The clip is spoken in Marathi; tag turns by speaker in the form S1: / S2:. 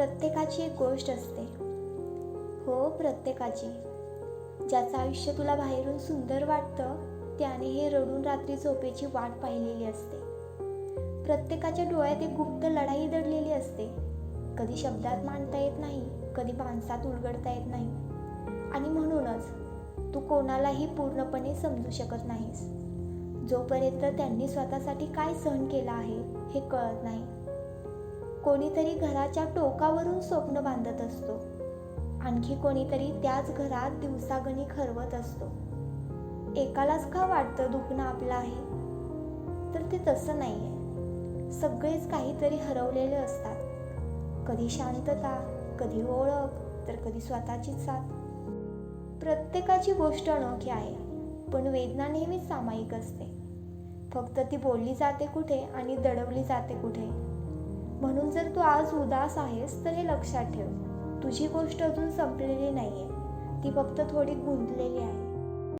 S1: प्रत्येकाची एक गोष्ट असते. हो प्रत्येकाची. ज्याचं आयुष्य तुला बाहेरून सुंदर वाटतं त्याने हे रडून रात्री झोपेची वाट पाहिलेली असते. प्रत्येकाच्या डोळ्यात एक गुप्त लढाई दडलेली असते. कधी शब्दात मांडता येत नाही कधी माणसात उलगडता येत नाही. आणि म्हणूनच तू कोणालाही पूर्णपणे समजू शकत नाहीस. जोपर्यंत त्यांनी स्वतःसाठी काय सहन केलं आहे हे कळत नाही. कोणीतरी घराच्या टोकावरून स्वप्न बांधत असतो. आणखी कोणीतरी त्याच घरात दिवसागणी खरवत असतो. एकालाच का वाटतं दुखणं आपलं आहे? तर ते तसं नाही आहे सगळेच काहीतरी हरवलेले असतात. कधी शांतता कधी ओळख तर कधी स्वतःची साथ. प्रत्येकाची गोष्ट अनोखी आहे पण वेदना नेहमीच सामायिक असते. फक्त ती बोलली जाते कुठे आणि दडवली जाते कुठे म्हणून जर तू आज उदास आहेस तर हे लक्षात ठेव. तुझी गोष्ट अजून संपलेली नाही आहे ती फक्त थोडी गुंतलेली आहे.